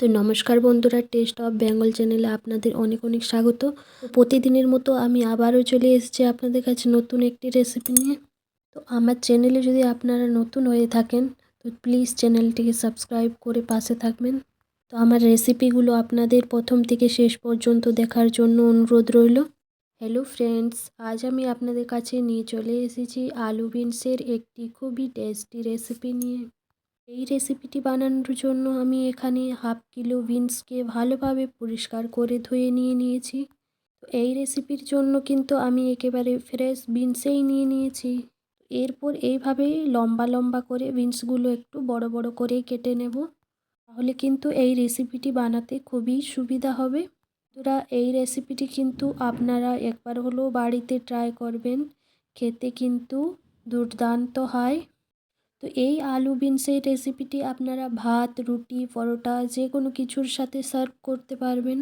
তো নমস্কার বন্ধুরা টেস্ট অফ বেঙ্গল চ্যানেলে আপনাদের অনেক অনেক স্বাগত। প্রতিদিনের মতো আমি আবারও চলে এসেছি আপনাদের কাছে নতুন একটি রেসিপি নিয়ে। তো আমার চ্যানেলে যদি আপনারা নতুন হয়ে থাকেন, তো প্লিজ চ্যানেলটিকে সাবস্ক্রাইব করে পাশে থাকবেন। তো আমার রেসিপিগুলো আপনাদের প্রথম থেকে শেষ পর্যন্ত দেখার জন্য অনুরোধ রইল। হ্যালো ফ্রেন্ডস আজ আমি আপনাদের কাছে নিয়ে চলে এসেছি আলু বিনসের একটি খুবই টেস্টি রেসিপি নিয়ে। এই রেসিপিটি বানানোর জন্য আমি এখানে হাফ কিলো বিনসকে ভালোভাবে পরিষ্কার করে ধুয়ে নিয়ে নিয়েছি। এই রেসিপির জন্য কিন্তু আমি একেবারে ফ্রেশ বিনসেই নিয়ে নিয়েছি। এরপর এইভাবে লম্বা লম্বা করে বিনসগুলো একটু বড় বড় করে কেটে নেব। তাহলে কিন্তু এই রেসিপিটি বানাতে খুবই সুবিধা হবে। বন্ধুরা, এই রেসিপিটি কিন্তু আপনারা একবার হলেও বাড়িতে ট্রাই করবেন। খেতে কিন্তু দুর্দান্ত হয়। তো এই আলু, বিনসের রেসিপিটি আপনারা ভাত, রুটি, পরোটা যে কোনো কিছুর সাথে সার্ভ করতে পারবেন।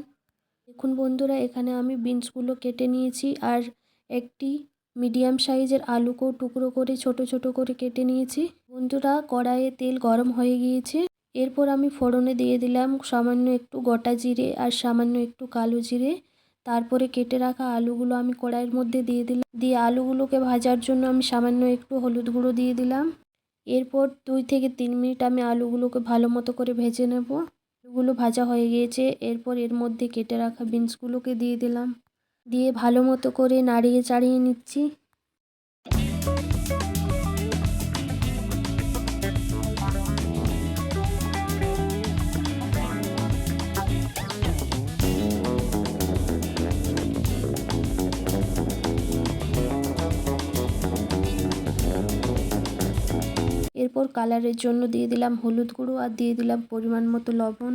দেখুন বন্ধুরা, এখানে আমি বিনসগুলো কেটে নিয়েছি আর একটি মিডিয়াম সাইজের আলুকেও টুকরো করে, ছোট ছোট করে কেটে নিয়েছি। বন্ধুরা, কড়াইয়ে তেল গরম হয়ে গিয়েছে। এরপর আমি ফোড়নে দিয়ে দিলাম সামান্য একটু গোটা জিরে আর সামান্য একটু কালো জিরে। তারপরে কেটে রাখা আলুগুলো আমি কড়াইয়ের মধ্যে দিয়ে দিলাম। দিয়ে আলুগুলোকে ভাজার জন্য আমি সামান্য একটু হলুদ গুঁড়ো দিয়ে দিলাম। এরপর দুই থেকে তিন মিনিট আমি আলুগুলোকে ভালো মতো করে ভেজে নেব। আলুগুলো ভাজা হয়ে গিয়েছে। এরপর এর মধ্যে কেটে রাখা বিনসগুলোকে দিয়ে দিলাম। দিয়ে ভালো মতো করে নাড়িয়ে চাড়িয়ে নিচ্ছি। এরপর কালারের জন্য দিয়ে দিলাম হলুদ গুঁড়ো আর দিয়ে দিলাম পরিমাণ মতো লবণ।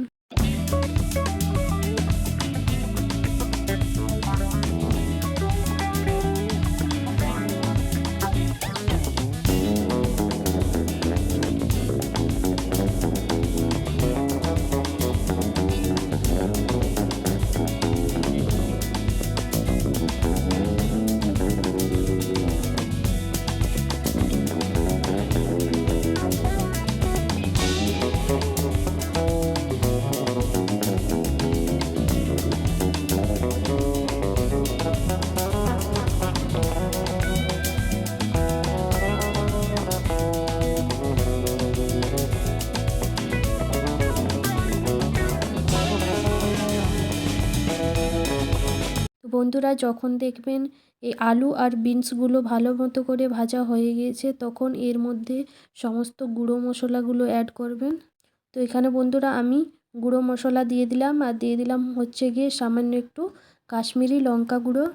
বন্ধুরা যখন দেখবেন এই আলু আর বিনসগুলো ভালো মতো করে ভাজা হয়ে গিয়েছে, তখন এর মধ্যে সমস্ত গুঁড়ো মশলাগুলো অ্যাড করবেন। তো এখানে বন্ধুরা আমি গুঁড়ো মশলা দিয়ে দিলাম, আর দিয়ে দিলাম হচ্ছে গিয়ে সামান্য একটু কাশ্মীরি লঙ্কা গুঁড়ো।